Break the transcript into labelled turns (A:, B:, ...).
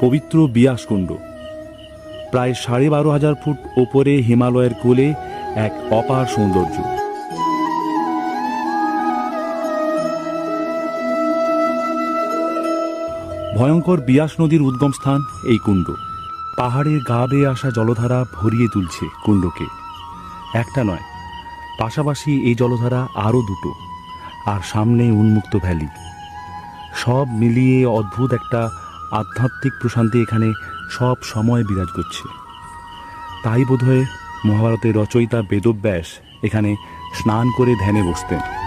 A: পবিত্র বিয়াসকুণ্ড। প্রায় সাড়ে বারো হাজার ফুট ওপরে হিমালয়ের কোলে এক অপার সৌন্দর্য। ভয়ঙ্কর বিয়াস নদীর উদ্গম স্থান এই কুণ্ড। পাহাড়ের গা বেয়ে আসা জলধারা ভরিয়ে তুলছে কুণ্ডকে। একটা নয়, পাশাপাশি এই জলধারা আরও দুটো, আর সামনে উন্মুক্ত ভ্যালি। সব মিলিয়ে অদ্ভুত একটা আধ্যাত্মিক প্রশান্তি এখানে সব সময় বিরাজ করছে। তাই বোধহয় মহাভারতের রচয়িতা বেদব্যাস এখানে স্নান করে ধ্যানে বসতেন।